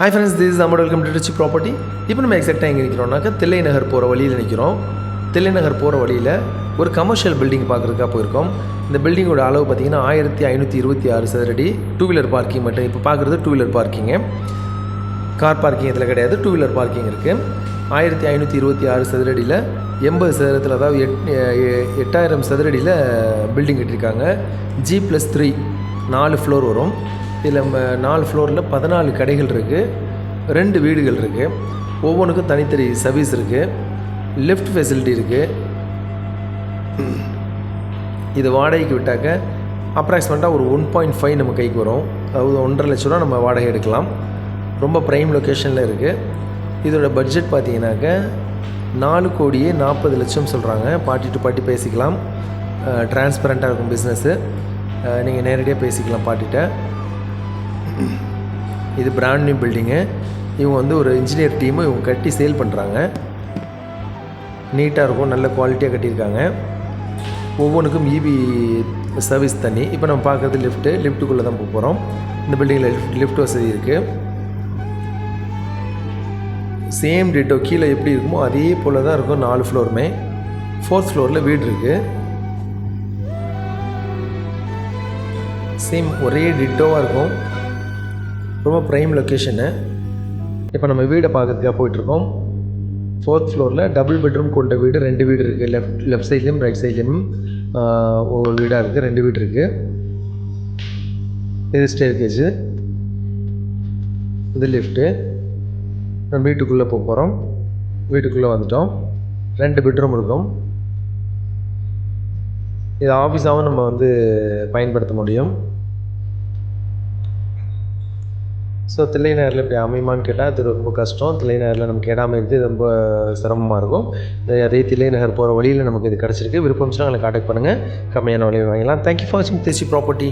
Hi friends this is Amod welcome to Richie property இப்போ நம்ம எக்ஸாக்டாக எங்கே நிற்கிறோம்னாக்கா தில்லை நகர் போகிற வழியில் நிற்கிறோம் தில்லை நகர் போகிற வழியில் ஒரு கமர்ஷியல் பில்டிங் பார்க்குறதுக்காக போயிருக்கோம். இந்த பில்டிங்கோட அளவு பார்த்தீங்கன்னா ஆயிரத்தி ஐநூற்றி இருபத்தி ஆறு சதுரடி. டூ வீலர் பார்க்கிங் மட்டும் இப்போ பார்க்குறது டூ வீலர் பார்க்கிங்கு கார் பார்க்கிங் இதில் கிடையாது டூ வீலர் பார்க்கிங் இருக்குது ஆயிரத்தி ஐநூற்றி இருபத்தி ஆறு சதுரடியில் எண்பது சதுரத்தில் அதாவது எட் எ- எட்டாயிரம் சதுரடியில் பில்டிங் கட்டியிருக்காங்க. ஜி ப்ளஸ் த்ரீ நாலு ஃப்ளோர் வரும். இதில் நாலு ஃப்ளோரில் பதினாலு கடைகள் இருக்குது ரெண்டு வீடுகள் இருக்குது ஒவ்வொன்றுக்கும் தனித்தனி சர்வீஸ் இருக்குது லிஃப்ட் ஃபெசிலிட்டி இருக்குது இது வாடகைக்கு விட்டாக்க அப்ராக்சிமேட்டாக ஒரு ஒன் பாயிண்ட் ஃபைவ் நம்ம கைக்கு வரும். அதாவது ஒன்றரை லட்ச ரூபா நம்ம வாடகை எடுக்கலாம். ரொம்ப ப்ரைம் லொக்கேஷனில் இருக்குது இதோட பட்ஜெட் பார்த்தீங்கன்னாக்க நாலு கோடியே நாற்பது லட்சம் சொல்கிறாங்க பாட்டி டு பாட்டி பேசிக்கலாம். டிரான்ஸ்பரண்ட்டாக இருக்கும் பிஸ்னஸ்ஸு நீங்கள் நேரடியாக பேசிக்கலாம் பாட்டிகிட்ட இது பிராண்ட் நியூ பில்டிங்கு இவங்க வந்து ஒரு இன்ஜினியர் டீமும் இவங்க கட்டி சேல் பண்ணுறாங்க நீட்டாக இருக்கும். நல்ல குவாலிட்டியாக கட்டியிருக்காங்க. ஒவ்வொன்றுக்கும் இபி சர்வீஸ் தண்ணி. இப்போ நம்ம பார்க்குறது லிஃப்ட்டு லிஃப்ட்டுக்குள்ளே தான் போக போகிறோம் இந்த பில்டிங்கில் லிஃப்ட் லிஃப்ட் வசதி இருக்குது சேம் டிட்டோ கீழே எப்படி இருக்குமோ அதே போல் தான் இருக்கும் நாலு ஃப்ளோருமே ஃபோர்த் ஃப்ளோரில் வீடு இருக்குது சேம் ஒரே டிட்டோவாக இருக்கும். ரொம்ப ப்ரைம் லொக்கேஷனு இப்போ நம்ம வீடை பார்க்கறதுக்காக போயிட்டுருக்கோம். ஃபோர்த் ஃப்ளோரில் டபுள் பெட்ரூம் கொண்ட வீடு ரெண்டு வீடு இருக்குது லெஃப்ட் லெஃப்ட் சைட்லேயும் ரைட் சைட்லேயும் ஒவ்வொரு வீடாக இருக்குது ரெண்டு வீடு இருக்குது இது ஸ்டேர்கேஜு இது லிஃப்ட்டு நம்ம வீட்டுக்குள்ளே போக போகிறோம் வீட்டுக்குள்ளே வந்துட்டோம். ரெண்டு பெட்ரூம் இருக்கும். இது ஆஃபீஸாகவும் நம்ம வந்து பயன்படுத்த முடியும். ஸோ தில்லை இப்படி அமையுமான்னு கேட்டால் அது ரொம்ப கஷ்டம். தில்லை நமக்கு இடம் இருக்குது ரொம்ப சிரமமாக இருக்கும். அதே தில்லை நகர் போகிற வழியில் நமக்கு இது கிடச்சிருக்கு. விருப்பம் எங்களை காண்டாக்ட் பண்ணுங்கள் கம்மியான வழியை வாங்கலாம் தேங்க்யூ ஃபார் வாட்சிங் திருச்சி ப்ராப்பர்ட்டி